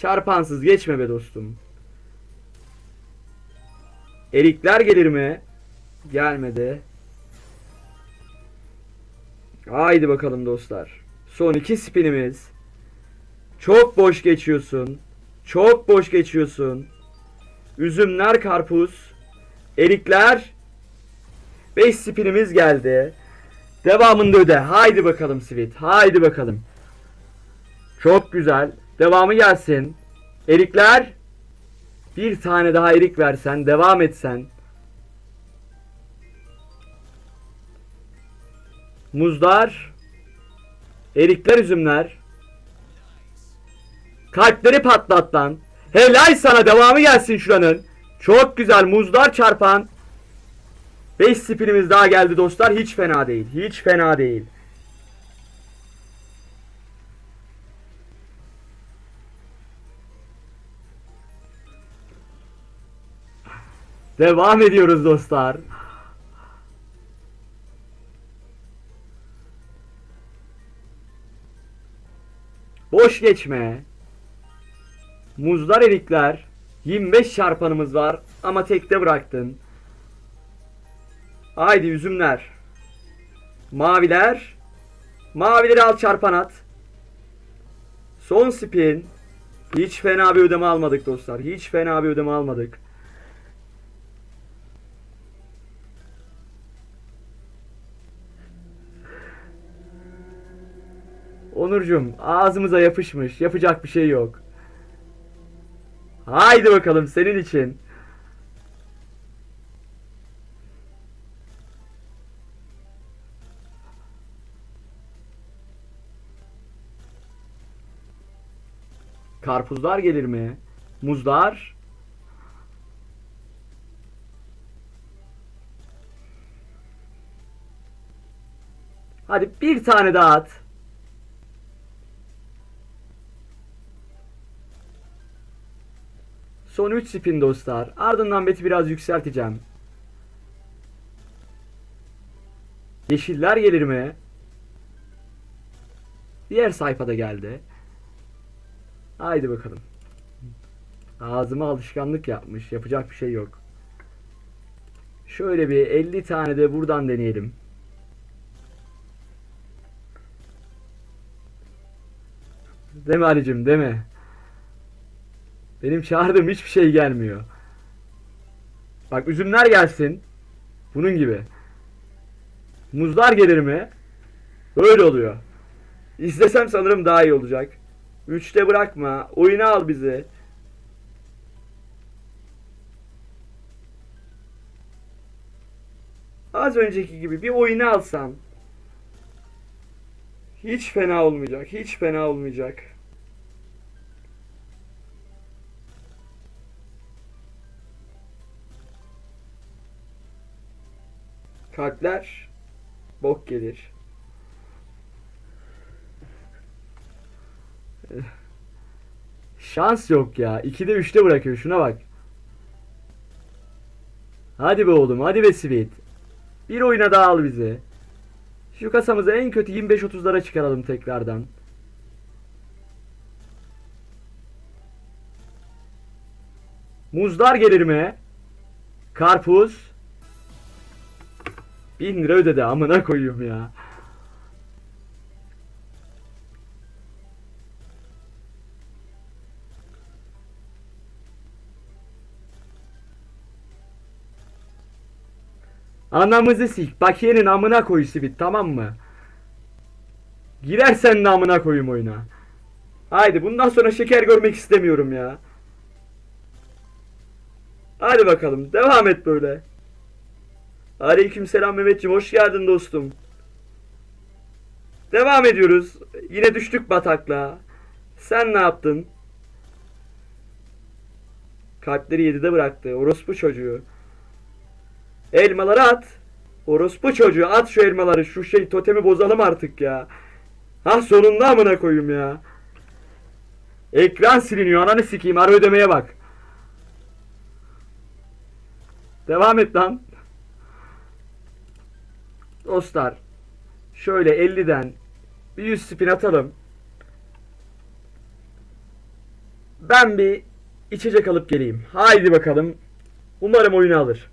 Çarpansız geçme be dostum. Erikler gelir mi? Gelmedi. Haydi bakalım dostlar. Son iki spinimiz. Çok boş geçiyorsun. Çok boş geçiyorsun. Üzümler karpuz. Erikler. 5 spinimiz geldi. Devamında öde. Haydi bakalım Sweet. Haydi bakalım. Çok güzel. Devamı gelsin. Erikler. Bir tane daha erik versen. Devam etsen. Muzlar. Erikler üzümler. Kalpleri patlat lan. Helal sana devamı gelsin şuranın. Çok güzel muzlar çarpan. 5 spinimiz daha geldi dostlar. Hiç fena değil. Hiç fena değil. Devam ediyoruz dostlar. Boş geçme. Muzlar erikler. 25 çarpanımız var ama tekte bıraktın. Haydi üzümler. Maviler. Mavileri al çarpan at. Son spin. Hiç fena bir ödeme almadık dostlar. Hiç fena bir ödeme almadık. Onurcuğum ağzımıza yapışmış. Yapacak bir şey yok. Haydi bakalım senin için. Karpuzlar gelir mi? Muzlar? Hadi bir tane daha at. Son 3 spin dostlar. Ardından beti biraz yükselteceğim. Yeşiller gelir mi? Diğer sayfada geldi. Haydi bakalım. Ağzıma alışkanlık yapmış. Yapacak bir şey yok. Şöyle bir 50 tane de buradan deneyelim. Mi Ali'cim mi? Benim çağırdığım hiçbir şey gelmiyor. Bak üzümler gelsin. Bunun gibi. Muzlar gelir mi? Böyle oluyor. İstesem sanırım daha iyi olacak. Üçte bırakma. Oyuna al bizi. Az önceki gibi bir oyuna alsan. Hiç fena olmayacak. Hiç fena olmayacak. Kalpler bok gelir. Şans yok ya. 2'de 3'te bırakıyor. Şuna bak. Hadi be oğlum. Hadi be Sweet. Bir oyuna daha al bizi. Şu kasamızı en kötü 25-30'lara çıkaralım tekrardan. Muzlar gelir mi? Karpuz. 1000 lira ödedi amına koyayım ya. Anamızı sik. Bakiyenin amına koy Sivit tamam mı? Girersen de amına koyayım oyuna. Haydi bundan sonra şeker görmek istemiyorum ya. Hadi bakalım devam et böyle. Aleykümselam Mehmetciğim hoş geldin dostum. Devam ediyoruz. Yine düştük bataklığa. Sen ne yaptın? Kalpleri 7'de bıraktı. Orospu çocuğu. Elmaları at. Orospu çocuğu at şu elmaları. Şu şey totemi bozalım artık ya. Ha sonunda amına koyayım ya. Ekran siliniyor ananı sikeyim ara ödemeye bak. Devam et lan. Dostlar. Şöyle 50'den bir 100 spin atalım. Ben bir içecek alıp geleyim. Haydi bakalım. Umarım oyunu alır.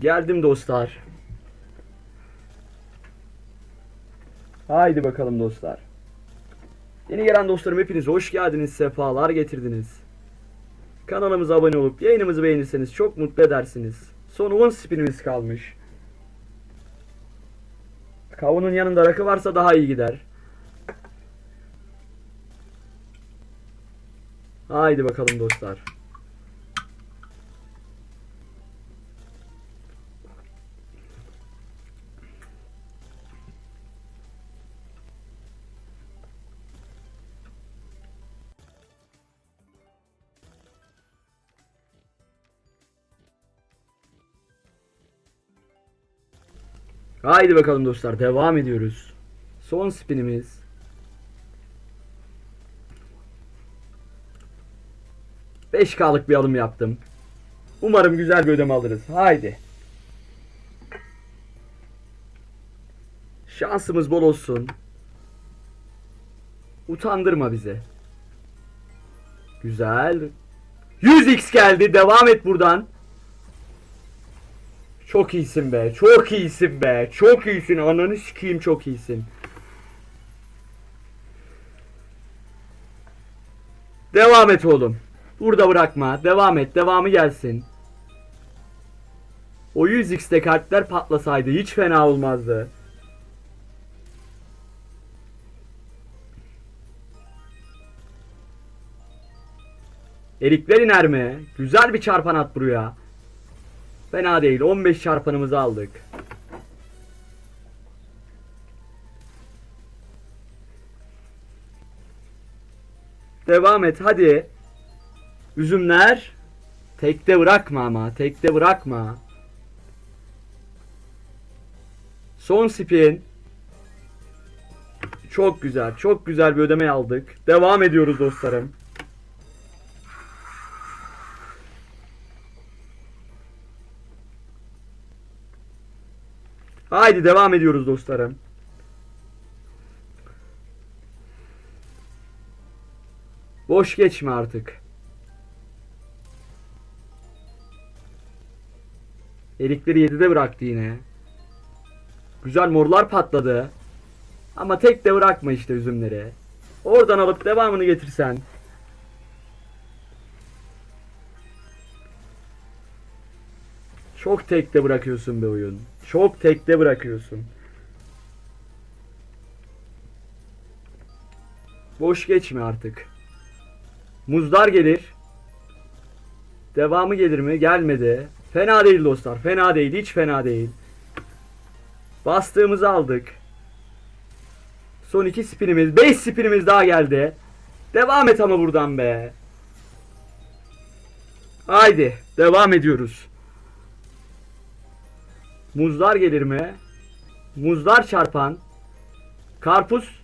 Geldim dostlar. Haydi bakalım dostlar. Yeni gelen dostlarım hepiniz hoş geldiniz, sefalar getirdiniz. Kanalımıza abone olup yayınımızı beğenirseniz çok mutlu edersiniz. Son 10 spinimiz kalmış. Kavunun yanında rakı varsa daha iyi gider. Haydi bakalım dostlar. Haydi bakalım dostlar devam ediyoruz. Son spinimiz. Beş klık bir alım yaptım. Umarım güzel bir ödeme alırız. Haydi. Şansımız bol olsun. Utandırma bizi. Güzel. 100x geldi. Devam et buradan. Çok iyisin be. Çok iyisin be. Çok iyisin. Ananı sikeyim çok iyisin. Devam et oğlum. Burada bırakma. Devam et. Devamı gelsin. O 100x'te kartlar patlasaydı hiç fena olmazdı. Erikler iner mi? Güzel bir çarpan at buraya. Fena değil. 15 çarpanımızı aldık. Devam et hadi. Üzümler. Tekte bırakma ama. Tekte bırakma. Son spin. Çok güzel. Çok güzel bir ödeme aldık. Devam ediyoruz dostlarım. Haydi devam ediyoruz dostlarım. Boş geçme artık. Erikleri 7'de bıraktı yine. Güzel morlar patladı. Ama tek de bırakma işte üzümleri. Oradan alıp devamını getirsen. Çok tekte bırakıyorsun be oyun. Çok tekte bırakıyorsun. Boş geçme artık. Muzlar gelir. Devamı gelir mi? Gelmedi. Fena değil dostlar. Fena değil. Hiç fena değil. Bastığımızı aldık. Son iki spinimiz. 5 spinimiz daha geldi. Devam et ama buradan be. Haydi. Devam ediyoruz. Muzlar gelir mi? Muzlar çarpan. Karpuz.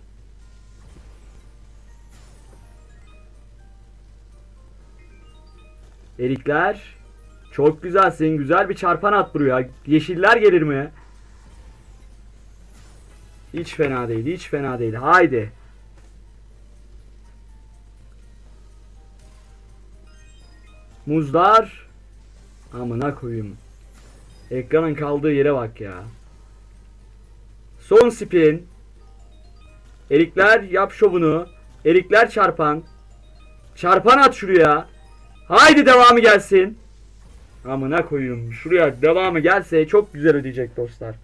Erikler. Çok güzelsin. Güzel bir çarpan at buraya. Yeşiller gelir mi? Hiç fena değil. Hiç fena değil. Haydi. Muzlar. Amına koyayım. Ekranın kaldığı yere bak ya. Son spin. Erikler yap şovunu. Erikler çarpan. Çarpan at şuraya. Haydi devamı gelsin. Amına koyayım. Şuraya devamı gelse çok güzel ödeyecek dostlar.